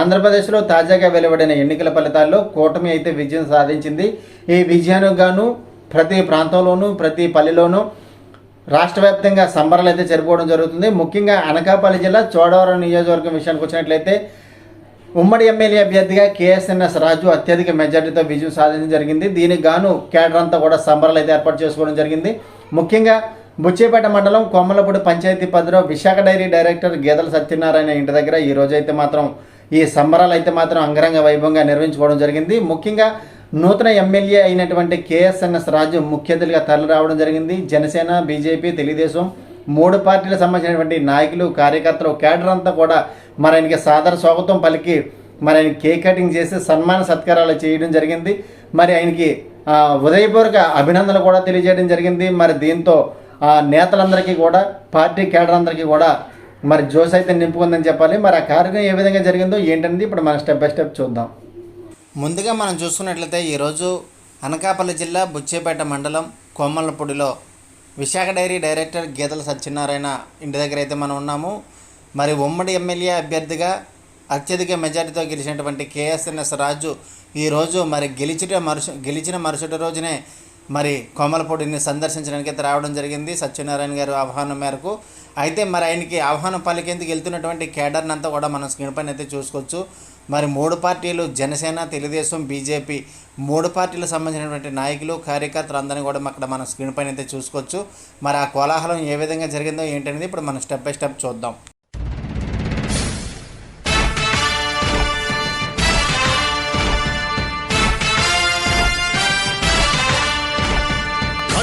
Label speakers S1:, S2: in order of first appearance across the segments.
S1: ఆంధ్రప్రదేశ్లో తాజాగా వెలువడిన ఎన్నికల ఫలితాల్లో కూటమి అయితే విజయం సాధించింది. ఈ విజయానికి గాను ప్రతి ప్రాంతంలోనూ ప్రతి పల్లెలోనూ రాష్ట్ర వ్యాప్తంగా సంబరాలు అయితే జరుపుకోవడం జరుగుతుంది. ముఖ్యంగా అనకాపల్లి జిల్లా చోడవరం నియోజకవర్గం విషయానికి వచ్చినట్లయితే ఉమ్మడి ఎమ్మెల్యే అభ్యర్థిగా కేఎస్ఎన్ఎస్ రాజు అత్యధిక మెజార్టీతో విజయం సాధించడం జరిగింది. దీనికి గాను కేడర్ అంతా కూడా సంబరాలు అయితే ఏర్పాటు చేసుకోవడం జరిగింది. ముఖ్యంగా బుచ్చేపేట మండలం కొమ్మలపూడి పంచాయతీ పరిధిలో విశాఖ డైరీ డైరెక్టర్ గేదల సత్యనారాయణ ఇంటి దగ్గర ఈ రోజైతే అయితే మాత్రం ఈ సంబరాలు అయితే మాత్రం అంగరంగ వైభవంగా నిర్వహించుకోవడం జరిగింది. ముఖ్యంగా నూతన ఎమ్మెల్యే అయినటువంటి కేఎస్ఎన్ఎస్ రాజు ముఖ్య అతిథిగా తరలి రావడం జరిగింది. జనసేన బీజేపీ తెలుగుదేశం మూడు పార్టీలకు సంబంధించినటువంటి నాయకులు కార్యకర్తలు కేడర్ అంతా కూడా మరి ఆయనకి సాదర స్వాగతం పలికి మరి ఆయన కేక్ కటింగ్ చేసి సన్మాన సత్కారాలు చేయడం జరిగింది. మరి ఆయనకి ఉదయపూర్వక అభినందనలు కూడా తెలియజేయడం జరిగింది. మరి దీంతో నేతలందరికీ కూడా పార్టీ కేడర్ అందరికీ కూడా మరి జోస్ అయితే నింపుకుందని చెప్పాలి. మరి ఆ కార్యక్రమం ఏ విధంగా జరిగిందో ఏంటనేది ఇప్పుడు మనం స్టెప్ బై స్టెప్ చూద్దాం. ముందుగా మనం చూసుకున్నట్లయితే ఈరోజు అనకాపల్లి జిల్లా బుచ్చేపేట మండలం కొమ్మలపూడిలో విశాఖ డైరీ డైరెక్టర్ గీతల సత్యనారాయణ ఇంటి దగ్గర అయితే మనం ఉన్నాము. మరి ఉమ్మడి ఎమ్మెల్యే అభ్యర్థిగా అత్యధిక మెజారిటీతో గెలిచినటువంటి కేఎస్ఎన్ఎస్ రాజు ఈరోజు మరి గెలిచిన మరుస గెలిచిన మరుసటి రోజునే మరి కొమ్మలపూడిని సందర్శించడానికి అయితే రావడం జరిగింది. సత్యనారాయణ గారు ఆహ్వానం మేరకు. అయితే మరి ఆయనకి ఆహ్వానం పలికేందుకు వెళ్తున్నటువంటి కేడర్ని అంతా కూడా మనం స్క్రీన్ పైన అయితే చూసుకోవచ్చు. మరి మూడు పార్టీలు జనసేన తెలుగుదేశం బీజేపీ మూడు పార్టీలకు సంబంధించినటువంటి నాయకులు కార్యకర్తలు అందరినీ కూడా అక్కడ మనం స్క్రీన్ పైన అయితే చూసుకోవచ్చు. మరి ఆ కోలాహలం ఏ విధంగా జరిగిందో ఏంటనేది ఇప్పుడు మనం స్టెప్ బై స్టెప్ చూద్దాం.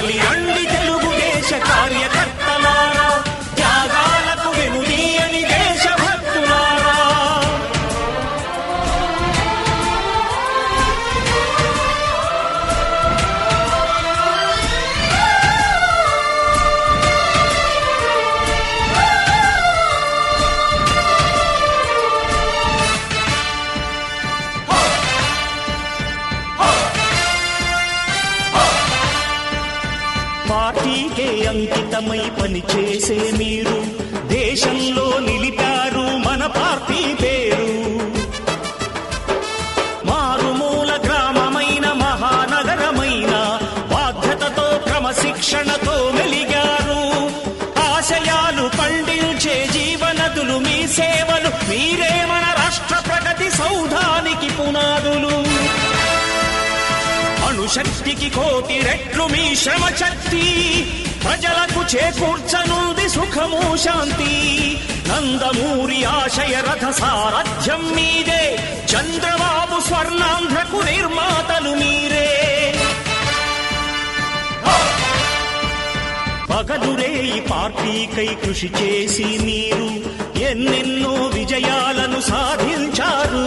S2: కదలి సౌధానికి పునాదులు. అణుశక్తికి కోటి రెట్లు మీ శ్రమ శక్తి ప్రజలకు చేకూర్చనుంది సుఖము శాంతి. నందమూరి ఆశయ రథ సారథ్యం మీదే. చంద్రబాబు స్వర్ణాంధ్రకు నిర్మాతలు మీరే. పగలురే ఈ పార్టీకై కృషి చేసి మీరు ఎన్నెన్నో విజయాలను సాధించారు.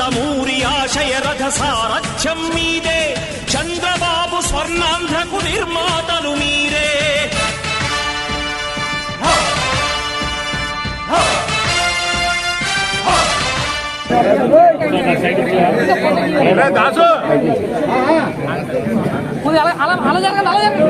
S2: నందమూరి ఆశయ రథ సారథ్యం మీదే.
S3: కొద్దిగా అలా అలా అలా జరగండి అలా జరగండి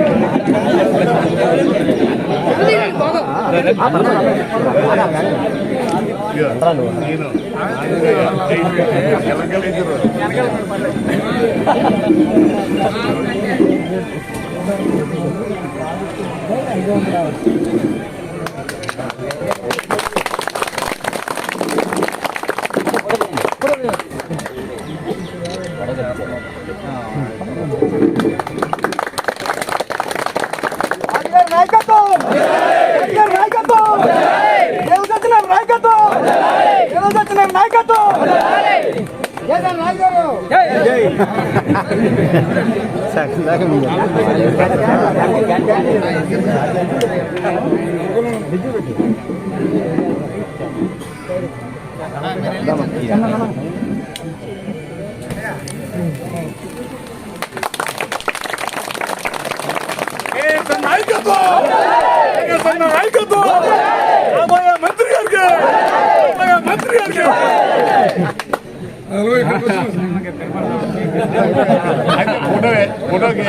S4: నాయకత్వం జగన్
S5: నాయకత్వం రాబోయే మంత్రి గారికి రాబోయే మంత్రి గారికి వచ్చి. ఫోటోవే, ఫోటోకి.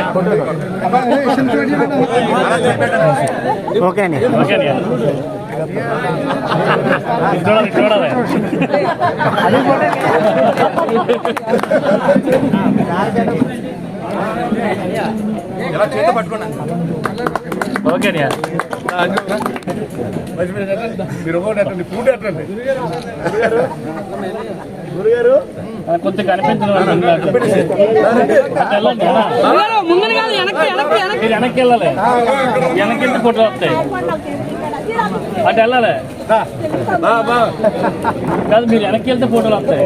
S5: ఎలా చేత పట్టుకోండి మీరు అట్టండి
S6: కొంచెం కనిపించడం
S3: వెనక్కి
S6: వెళ్ళాలి. వెనక్కి వెళ్తే ఫోటో వస్తాయి. అటు వెళ్ళాలి. కాదు మీరు వెనక్కి వెళ్తే ఫోటోలు వస్తాయి.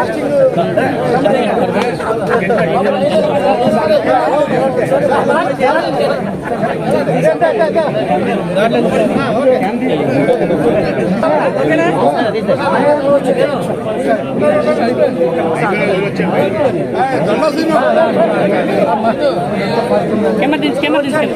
S6: కెమెరా తీసి కెమెరా తీసుకెళ్ళి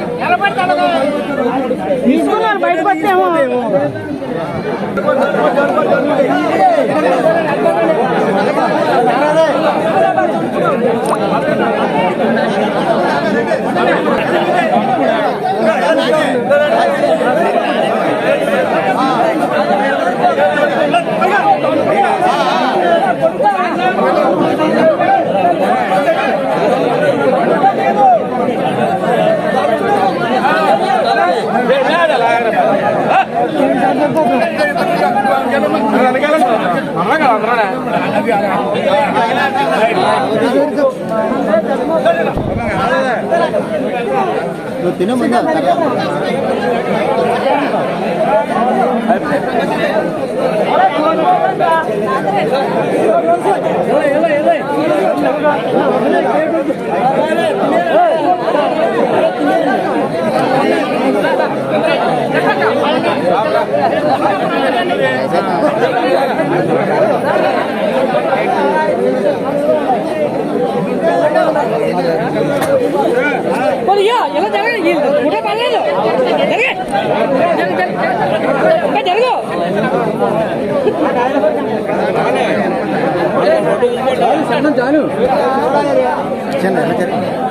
S3: తీసుకున్నారు బయటకు వస్తేమో
S1: నువ్వు తినే ముందు
S6: మరి యా, ఎలా జరగదు కూడా పర్లేదు జరిగే ఇంకా జరుగు
S1: చిన్న ఎలా జరిగింది?
S6: మీ వాడు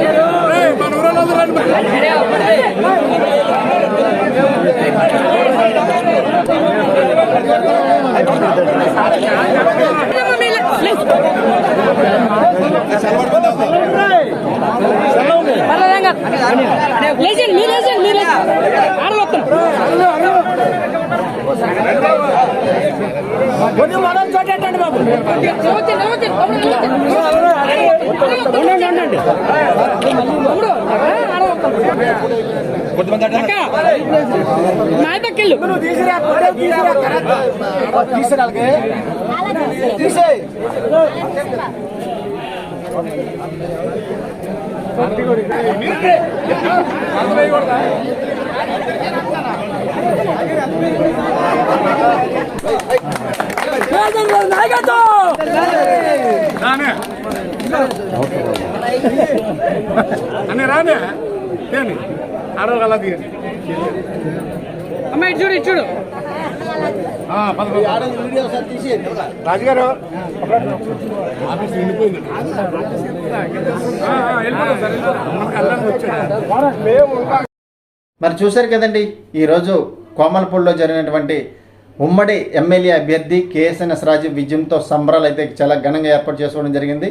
S6: ఎలా లేచండి మీరు లేచండి మీరు ఆడవస్తాం
S2: మనం చోటెట్టండి బాబు
S6: ఉండండి ఉండండి తమ్ముడు
S2: తీసిరా తీసిరా
S6: చూడు చూడు.
S7: రాజుగారు? ఆఫీస్
S1: మరి చూశారు కదండి ఈరోజు కోమలపూడిలో జరిగినటువంటి ఉమ్మడి ఎమ్మెల్యే అభ్యర్థి కేఎస్ఎన్ఎస్ రాజు విజయంతో సంబరాలు అయితే చాలా ఘనంగా ఏర్పాటు చేసుకోవడం జరిగింది.